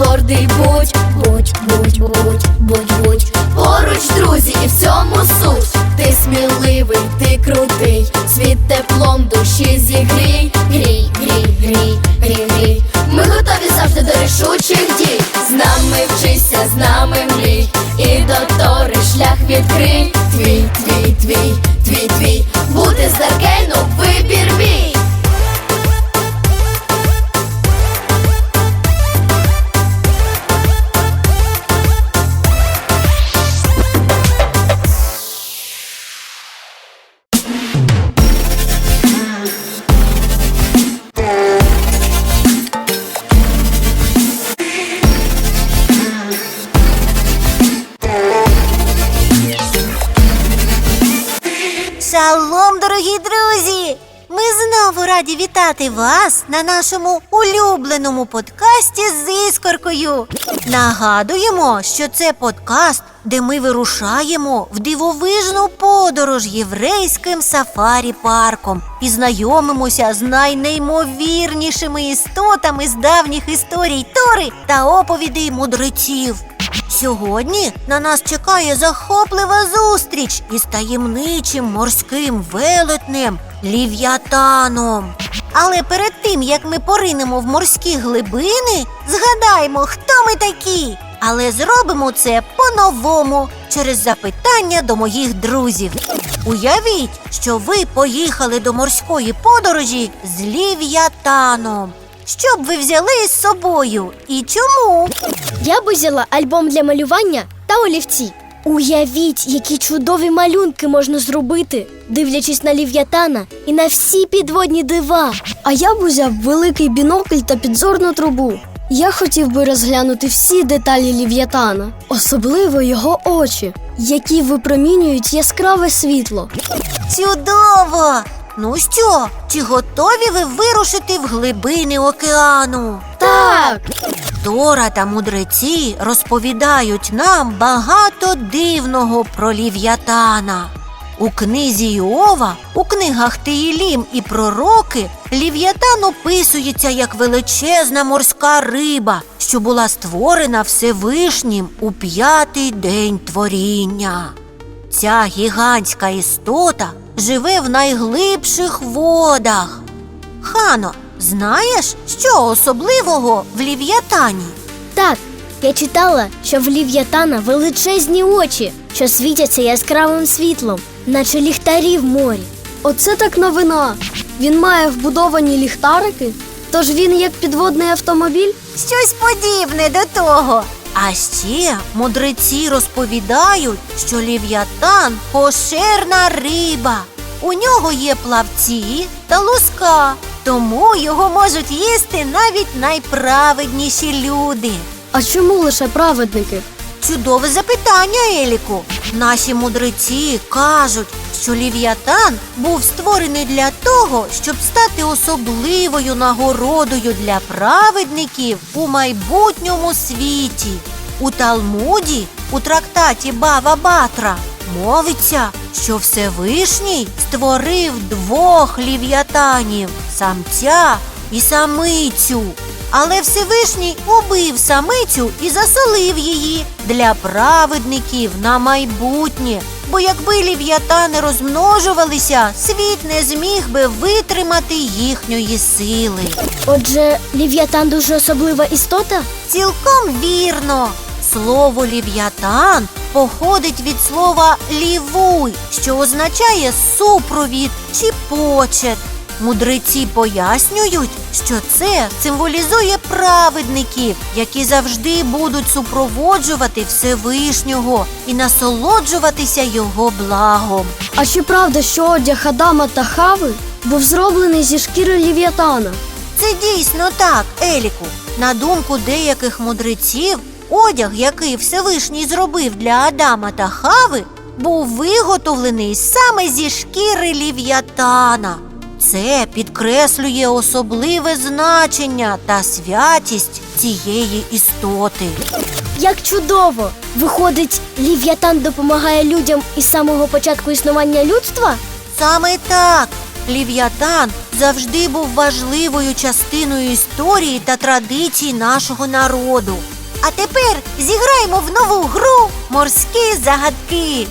гордий будь, будь, будь, будь, будь, будь. Поруч, друзі, і в цьому суть. Ти сміливий, ти крутий, світ теплом душі зігрій, грій, грій, грій, грій, грій. Ми готові завжди до рішучих дій. З нами вчися, з нами мрій, і до тори шлях відкрий. Твій, твій, твій, твій, твій. Дорогі друзі! Ми знову раді вітати вас на нашому улюбленому подкасті з іскоркою. Нагадуємо, що це подкаст, де ми вирушаємо в дивовижну подорож єврейським сафарі парком і знайомимося з найнеймовірнішими істотами з давніх історій Тори та оповідей мудреців. Сьогодні на нас чекає захоплива зустріч із таємничим морським велетнем Лів'ятаном. Але перед тим як ми поринемо в морські глибини, згадаємо, хто ми такі. Але зробимо це по-новому через запитання до моїх друзів. Уявіть, що ви поїхали до морської подорожі з Лів'ятаном. Що б ви взяли із собою і чому? Я б узяла альбом для малювання та олівці. Уявіть, які чудові малюнки можна зробити, дивлячись на лів'ятана і на всі підводні дива. А я б узяв великий бінокль та підзорну трубу. Я хотів би розглянути всі деталі лів'ятана, особливо його очі, які випромінюють яскраве світло. Чудово! Ну що, чи готові ви вирушити в глибини океану? Так, Тора та мудреці розповідають нам багато дивного про лів'ятана. У книзі Іова, у книгах Теїлім і Пророки лів'ятан описується як величезна морська риба, що була створена Всевишнім у п'ятий день творіння. Ця гігантська істота живе в найглибших водах. Хано, знаєш, що особливого в лів'ятані? так. Я читала, що в лів'ятана величезні очі, що світяться яскравим світлом, наче ліхтарі в морі. Оце так новина. Він має вбудовані ліхтарики, тож він як підводний автомобіль. Щось подібне до того. А ще мудреці розповідають, що лів'ятан поширна риба. У нього є плавці та луска, тому його можуть їсти навіть найправедніші люди. А чому лише праведники? Чудове запитання, Еліку. Наші мудреці кажуть, що лів'ятан був створений для того, щоб стати особливою нагородою для праведників у майбутньому світі. У Талмуді, у трактаті Бава Батра, мовиться, що Всевишній створив двох лів'ятанів самця і самицю. Але Всевишній убив самицю і засолив її для праведників на майбутнє. Бо якби лів'ятани розмножувалися, світ не зміг би витримати їхньої сили. Отже, лів'ятан дуже особлива істота? Цілком вірно. Слово лів'ятан походить від слова лівуй, що означає супровід чи почет. Мудреці пояснюють, що це символізує праведників, які завжди будуть супроводжувати Всевишнього і насолоджуватися його благом. А чи правда, що одяг Адама та Хави був зроблений зі шкіри лів'ятана? Це дійсно так, Еліку. На думку деяких мудреців, одяг, який Всевишній зробив для Адама та Хави, був виготовлений саме зі шкіри лів'ятана. Це підкреслює особливе значення та святість цієї істоти. Як чудово! Виходить, лів'ятан допомагає людям із самого початку існування людства? Саме так. Лів'ятан завжди був важливою частиною історії та традицій нашого народу. А тепер зіграємо в нову гру Морські загадки.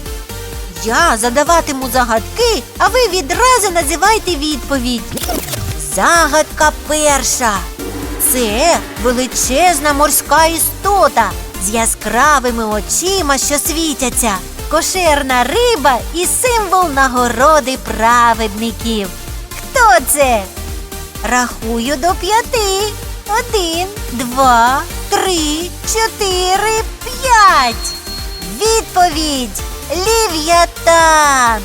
Я задаватиму загадки, а ви відразу називайте відповідь. Загадка перша. Це величезна морська істота з яскравими очима, що світяться, кошерна риба і символ нагороди праведників. Хто це? Рахую до п'яти. Один, два, три, чотири, п'ять. Відповідь Лів'ятан.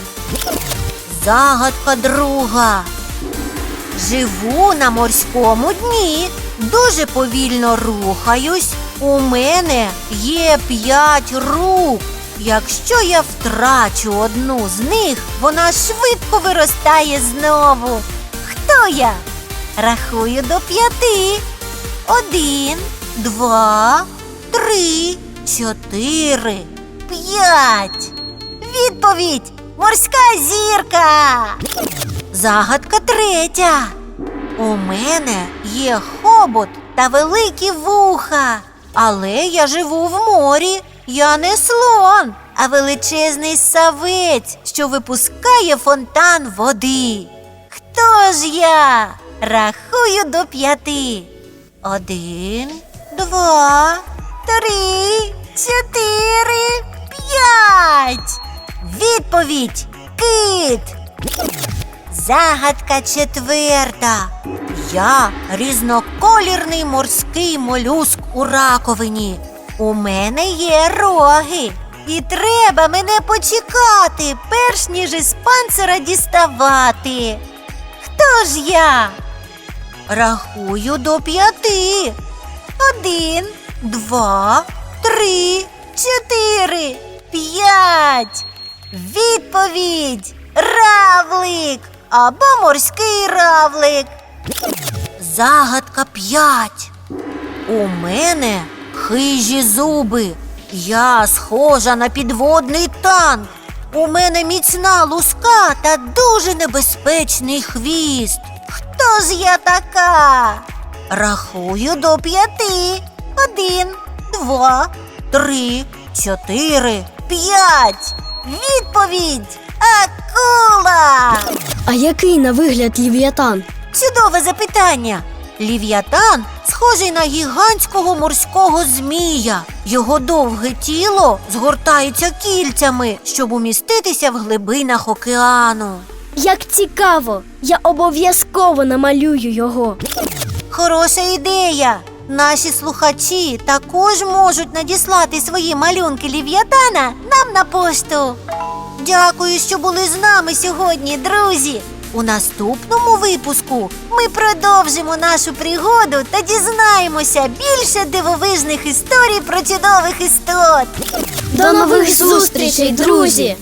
Загадка друга. Живу на морському дні, дуже повільно рухаюсь. У мене є п'ять рук. Якщо я втрачу одну з них, вона швидко виростає знову. Хто я? Рахую до п'яти. Один, два, три, чотири, п'ять. Відповідь морська зірка. Загадка третя. У мене є хобот та великі вуха. Але я живу в морі. Я не слон, а величезний савець, що випускає фонтан води. Хто ж я? Рахую до п'яти. Один, два, три, чотири, п'ять. Відповідь кит. Загадка четверта. Я різноколірний морський молюск у раковині. У мене є роги. І треба мене почекати, перш ніж із панцира діставати. Хто ж я? Рахую до п'яти. Один, два, три, чотири, п'ять. Відповідь равлик або морський равлик. Загадка п'ять. У мене хижі зуби. Я схожа на підводний танк. У мене міцна луска та дуже небезпечний хвіст. Хто ж я така? Рахую до п'яти. Один, два, три, чотири, п'ять. Відповідь акула. А який на вигляд лів'ятан? Чудове запитання. Лів'ятан схожий на гігантського морського змія. Його довге тіло згортається кільцями, щоб уміститися в глибинах океану. Як цікаво! Я обов'язково намалюю його. Хороша ідея. Наші слухачі також можуть надіслати свої малюнки Лів'ятана нам на пошту. Дякую, що були з нами сьогодні, друзі. У наступному випуску ми продовжимо нашу пригоду та дізнаємося більше дивовижних історій про чудових істот. До нових зустрічей, друзі!